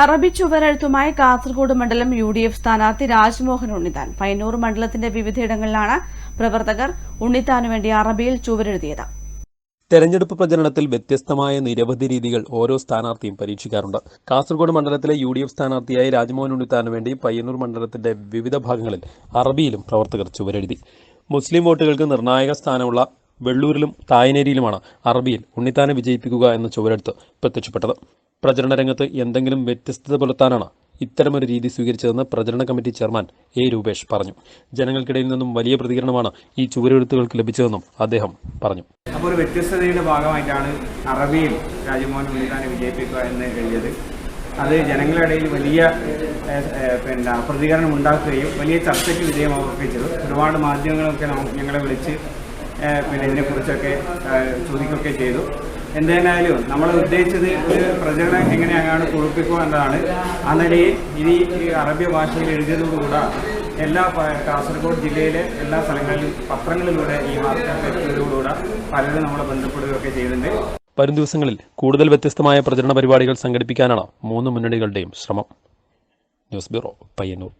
അറബി ചുവരെഴുത്തുമായി കാസർഗോഡ് മണ്ഡലം U D F സ്ഥാനാർത്ഥി രാജ്മോഹൻ ഉണ്ണിത്താൻ. പയ്യന്നൂർ മണ്ഡലത്തിന്റെ വിവിധയിടങ്ങളിലാണ് പ്രവർത്തകർ ഉണ്ണിത്താനു വേണ്ടി അറബിയിൽ ചുവരെഴുതിയത്. തെരഞ്ഞെടുപ്പ് പ്രചരണത്തിൽ വ്യത്യസ്തമായ നിരവധി രീതികൾ ഓരോ സ്ഥാനാർത്ഥിയും പരീക്ഷിക്കാറുണ്ട്. കാസർഗോഡ് മണ്ഡലത്തിലെ യു ഡി എഫ് സ്ഥാനാർത്ഥിയായി രാജ്മോഹൻ ഉണ്ണിത്താനു വേണ്ടി പയ്യന്നൂർ മണ്ഡലത്തിന്റെ വിവിധ ഭാഗങ്ങളിൽ അറബിയിലും പ്രവർത്തകർ ചുവരെഴുതി. മുസ്ലിം വോട്ടുകൾക്ക് നിർണായക സ്ഥാനമുള്ള വെള്ളൂരിലും തായനേരിയിലുമാണ് അറബിയിൽ ഉണ്ണിത്താനെ വിജയിപ്പിക്കുക എന്ന ചുവരെടുത്ത് പ്രത്യക്ഷപ്പെട്ടത്. പ്രചരണ രംഗത്ത് എന്തെങ്കിലും വ്യത്യസ്തത പുലർത്താനാണ് ഇത്തരമൊരു രീതി സ്വീകരിച്ചതെന്ന് പ്രചരണ കമ്മിറ്റി ചെയർമാൻ എ രൂപേഷ് പറഞ്ഞു. ജനങ്ങൾക്കിടയിൽ നിന്നും വലിയ പ്രതികരണമാണ് ഈ ചുവരെഴുത്തുകൾക്ക് ലഭിച്ചതെന്നും അദ്ദേഹം പറഞ്ഞു. അപ്പോൾ ഒരു വ്യത്യസ്തതയുടെ ഭാഗമായിട്ടാണ് അറബിയിൽ രാജ്മോഹൻ ഉണ്ണിത്താനെ വിജയിപ്പിക്കുക എന്ന് എഴുതിയത്. അത് ജനങ്ങളിടയിൽ വലിയ പിന്നെ പ്രതികരണം ഉണ്ടാക്കുകയും വലിയ ചർച്ചയ്ക്ക് വിധേയമാവുകയും ചെയ്തു. ഒരുപാട് മാധ്യമങ്ങളൊക്കെ ഞങ്ങളെ വിളിച്ച് പിന്നെ ഇതിനെക്കുറിച്ചൊക്കെ ചോദിക്കുകയൊക്കെ ചെയ്തു. എന്തായാലും നമ്മൾ ഉദ്ദേശിച്ചത് ഒരു പ്രചരണം എങ്ങനെ അങ്ങാണ് കുളിപ്പിക്കുക എന്നതാണ്. ആ നിലയിൽ ഇനി ഈ അറബി ഭാഷയിൽ എഴുതിയതോടുകൂടെ എല്ലാ കാസർഗോഡ് ജില്ലയിലെ എല്ലാ സ്ഥലങ്ങളിലും പത്രങ്ങളിലൂടെ ഈ വാർത്ത എത്തിയതോടുകൂടെ പലരും നമ്മളെ ബന്ധപ്പെടുകയൊക്കെ ചെയ്തിട്ടുണ്ട്. വരും ദിവസങ്ങളിൽ കൂടുതൽ വ്യത്യസ്തമായ പ്രചരണ പരിപാടികൾ സംഘടിപ്പിക്കാനാണ് മൂന്ന് മുന്നണികളുടെയും ശ്രമം. News bureau Payyanur.